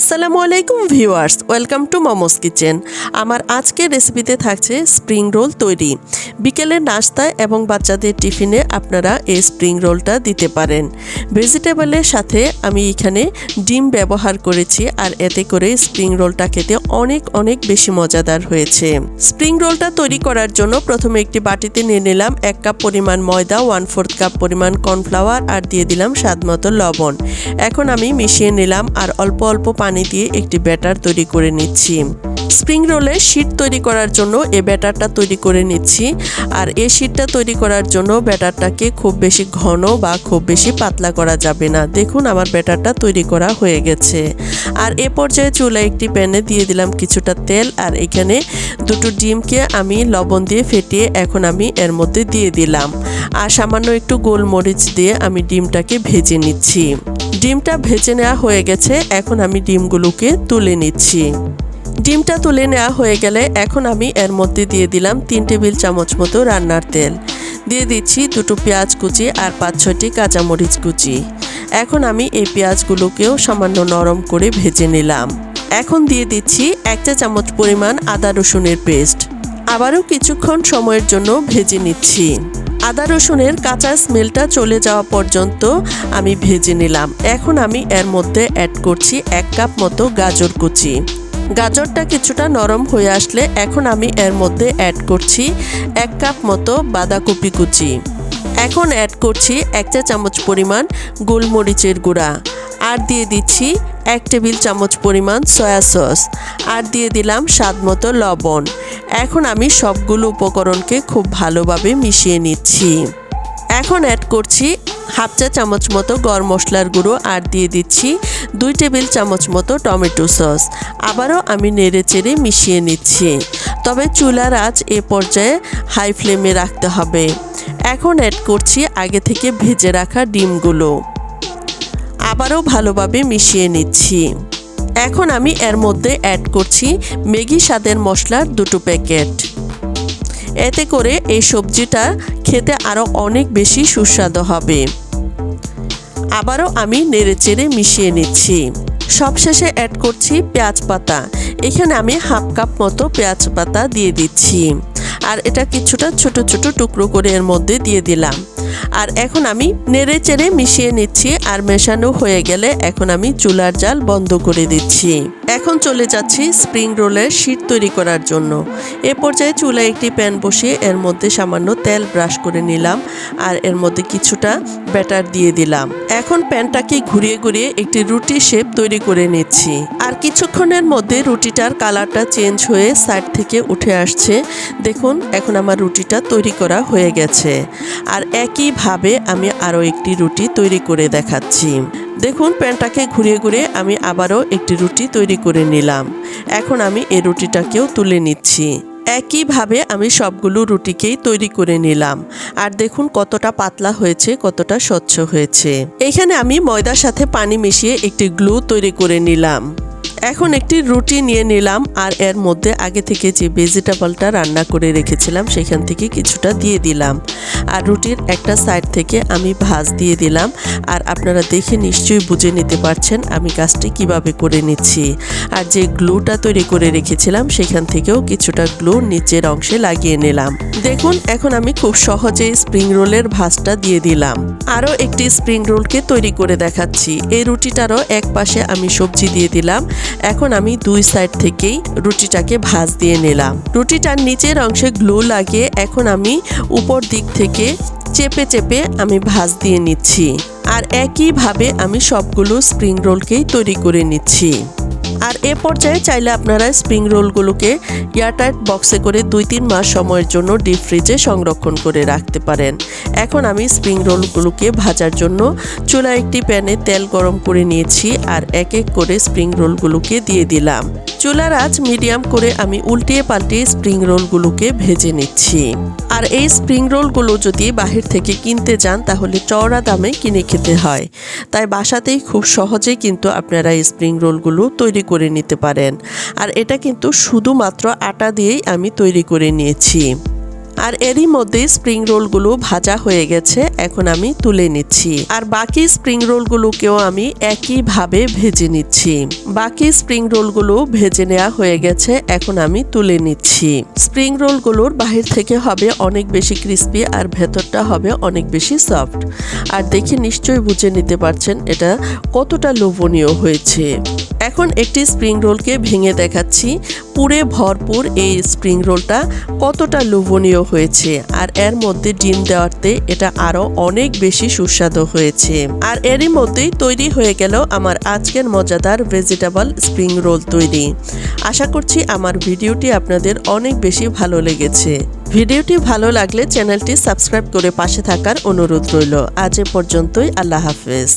আসসালামু আলাইকুম viewers, welcome to Momos kitchen. আমার আজকের রেসিপিতে থাকছে স্প্রিং রোল তৈরি। বিকেলের নাস্তায় এবং বাচ্চাদের টিফিনে আপনারা এই স্প্রিং রোলটা দিতে পারেন। ভেজিটেবলের সাথে আমি এখানে ডিম ব্যবহার করেছি আর এতে করে স্প্রিং রোলটা খেতে অনেক অনেক বেশি মজাদার হয়েছে। স্প্রিং রোলটা তৈরি করার জন্য প্রথমে একটি বাটিতে নিয়ে নিলাম এক কাপ পরিমাণ ময়দা, ওয়ান ফোর্থ কাপ পরিমাণ কর্নফ্লাওয়ার আর দিয়ে দিলাম স্বাদ মতো লবণ। এখন আমি মিশিয়ে নিলাম আর অল্প অল্প পানি দিয়ে একটি ব্যাটার তৈরি করে নিচ্ছি। স্প্রিং রোলে শীট তৈরি করার জন্য এই ব্যাটারটা তৈরি করে নিচ্ছি। আর এ শীটটা তৈরি করার জন্য ব্যাটারটাকে খুব বেশি ঘন বা খুব বেশি পাতলা করা যাবে না। দেখুন, আমার ব্যাটারটা তৈরি করা হয়ে গেছে। আর এ পর্যায়ে চুলা একটি প্যানে দিয়ে দিলাম কিছুটা তেল। আর এখানে দুটো ডিমকে আমি লবণ দিয়ে ফেটিয়ে এখন আমি এর মধ্যে দিয়ে দিলাম। আর সামান্য একটু গোলমরিচ দিয়ে আমি ডিমটাকে ভেজে নিচ্ছি। ডিমটা ভেজে নেওয়া হয়ে গেছে, এখন আমি ডিমগুলোকে তুলে নিচ্ছি। ডিমটা তুলে নেওয়া হয়ে গেলে এখন আমি এর মধ্যে দিয়ে দিলাম তিন টেবিল চামচ মতো রান্নার তেল। দিয়ে দিচ্ছি দুটো পেঁয়াজ কুচি আর পাঁচ ছয়টি কাঁচামরিচ কুচি। এখন আমি এই পেঁয়াজগুলোকেও সামান্য নরম করে ভেজে নিলাম। এখন দিয়ে দিচ্ছি এক চা চামচ পরিমাণ আদা রসুনের পেস্ট। আবারও কিছুক্ষণ সময়ের জন্য ভেজে নিচ্ছি। আদা রসুনের কাঁচা স্মেলটা চলে যাওয়া পর্যন্ত আমি ভেজে নিলাম। এখন আমি এর মধ্যে অ্যাড করছি এক কাপ মতো গাজর কুচি। গাজরটা কিছুটা নরম হয়ে আসলে এখন আমি এর মধ্যে অ্যাড করছি এক কাপ মতো বাঁধাকপি কুচি। এখন অ্যাড করছি এক চা চামচ পরিমাণ গোলমরিচের গুঁড়া। আর দিয়ে দিচ্ছি এক টেবিল চামচ পরিমাণ সয়া সস। আর দিয়ে দিলাম স্বাদ মতো লবণ। এখন আমি সবগুলো উপকরণকে খুব ভালোভাবে মিশিয়ে নিচ্ছি। এখন অ্যাড করছি হাফ চা চামচ মতো গরম মশলার গুঁড়ো আর দিয়ে দিচ্ছি দুই টেবিল চামচ মতো টমেটো সস। আবারও আমি নেড়ে চেড়ে মিশিয়ে নিচ্ছি। তবে চুলার আঁচ এ পর্যায়ে হাই ফ্লেমে রাখতে হবে। এখন অ্যাড করছি আগে থেকে ভেজে রাখা ডিমগুলো। আবারও ভালোভাবে মিশিয়ে নিচ্ছি। এখন আমি এর মধ্যে অ্যাড করছি ম্যাগি স্বাদের মশলার দুটো প্যাকেট। এতে করে এই সবজিটা খেতে আরও অনেক বেশি সুস্বাদু হবে। আবারও আমি নেড়েচেড়ে মিশিয়ে নিচ্ছি। সবশেষে অ্যাড করছি পেঁয়াজ পাতা। এখানে আমি হাফ কাপ মতো পেঁয়াজ পাতা দিয়ে দিচ্ছি। আর এটা কিছুটা ছোট ছোট টুকরো করে এর মধ্যে দিয়ে দিলাম। আর এখন আমি নেড়ে চেড়ে মিশিয়ে নিচ্ছি আর মেশানো হয়ে গেলে এখন আমি চুলার জাল বন্ধ করে দিচ্ছি। এখন চলে যাচ্ছি স্প্রিং রোলের শীট তৈরি করার জন্য। এ পর্যায়ে চুলায় একটি প্যান বসিয়ে এর মধ্যে সামান্য তেল ব্রাশ করে নিলাম আর এর মধ্যে কিছুটা ব্যাটার দিয়ে দিলাম। এখন প্যানটাকে ঘুরিয়ে ঘুরিয়ে একটি রুটি শেপ তৈরি করে নিচ্ছি। আর কিছুক্ষণের মধ্যে রুটিটার কালারটা চেঞ্জ হয়ে সাইড থেকে উঠে আসছে। দেখুন, এখন আমার রুটিটা তৈরি করা হয়ে গেছে। আর একইভাবে আমি আরও একটি রুটি তৈরি করে দেখাচ্ছি। দেখুন, প্যানটাকে ঘুরিয়ে ঘুরিয়ে আমি আবারও একটি রুটি তৈরি করে নিলাম। এখন আমি এই রুটিটাকেও তুলে নিচ্ছি। একইভাবে আমি সবগুলো রুটিকেই তৈরি করে নিলাম। আর দেখুন, কতটা পাতলা হয়েছে, কতটা স্বচ্ছ হয়েছে। এখানে আমি ময়দার সাথে পানি মিশিয়ে একটি গ্লু তৈরি করে নিলাম। এখন একটি রুটি নিয়ে নিলাম আর এর মধ্যে আগে থেকে যে ভেজিটেবলটা রান্না করে রেখেছিলাম সেখান থেকে কিছুটা দিয়ে দিলাম। আর রুটির একটা সাইড থেকে আমি ভাজ দিয়ে দিলাম। আর আপনারা দেখে নিশ্চয়ই বুঝে নিতে পারছেন আমি কাজটি কীভাবে করে নিচ্ছি। আর যে গ্লুটা তৈরি করে রেখেছিলাম সেখান থেকেও কিছুটা গ্লু নিচের অংশে লাগিয়ে নিলাম। দেখুন, এখন আমি খুব সহজেই স্প্রিং রোলের ভাজটা দিয়ে দিলাম। আরও একটি স্প্রিং রোলকে তৈরি করে দেখাচ্ছি। এই রুটিটারও এক পাশে আমি সবজি দিয়ে দিলাম। এখন আমি দুই সাইড থেকেই রুটিটাকে ভাজ দিয়ে নিলাম। রুটিটার নিচের অংশে গ্লু লাগে এখন আমি উপর দিক থেকে চেপে চেপে আমি ভাজ দিয়ে নিচ্ছি। আর একইভাবে আমি সবগুলো স্প্রিং রোলকেই তৈরি করে নিচ্ছি। আর এ পর্যায়ে চাইলে আপনারা স্প্রিং রোলগুলোকে এয়ারটাইট বক্সে করে দুই তিন মাস সময়ের জন্য ডিপ ফ্রিজে সংরক্ষণ করে রাখতে পারেন। এখন আমি স্প্রিং রোলগুলোকে ভাজার জন্য চুলা একটি প্যানে তেল গরম করে নিয়েছি আর এক এক করে স্প্রিং রোলগুলোকে দিয়ে দিলাম। চুলার আঁচ মিডিয়াম করে আমি উল্টিয়ে পাল্টিয়ে স্প্রিং রোলগুলোকে ভেজে নিচ্ছি। আর এই স্প্রিং রোলগুলো যদি বাহির থেকে কিনতে যান, তাহলে চওড়া দামে কিনে খেতে হয়। তাই বাসাতেই খুব সহজেই কিন্তু আপনারা এই স্প্রিং রোলগুলো তৈরি করে নিতে পারেন। আর এটা কিন্তু শুধুমাত্র আটা দিয়েই আমি তৈরি করে নিয়েছি। আর এরই মধ্যে স্প্রিং রোলগুলো ভাজা হয়ে গেছে, এখন আমি তুলে নিচ্ছি। আর বাকি স্প্রিং রোলগুলোকেও আমি একইভাবে ভেজে নিচ্ছি। বাকি স্প্রিং রোলগুলো ভেজে নেওয়া হয়ে গেছে, এখন আমি তুলে নিচ্ছি। স্প্রিং রোলগুলোর বাহির থেকে হবে অনেক বেশি ক্রিস্পি আর ভেতরটা হবে অনেক বেশি সফট। আর দেখে নিশ্চয়ই বুঝে নিতে পারছেন এটা কতটা লোভনীয় হয়েছে। এখন একটি স্প্রিং রোলকে ভেঙে দেখাচ্ছি। পুরে ভরপুর এই স্প্রিং রোলটা কতটা লোভনীয় হয়েছে আর এর মধ্যে ডিম দেওয়াতে এটা আরও অনেক বেশি সুস্বাদু হয়েছে। আর এরই মধ্যেই তৈরি হয়ে গেল আমার আজকের মজাদার ভেজিটেবল স্প্রিং রোল তৈরি। আশা করছি আমার ভিডিওটি আপনাদের অনেক বেশি ভালো লেগেছে। ভিডিওটি ভালো লাগলে চ্যানেলটি সাবস্ক্রাইব করে পাশে থাকার অনুরোধ রইল। আজ এ পর্যন্তই, আল্লাহ হাফেজ।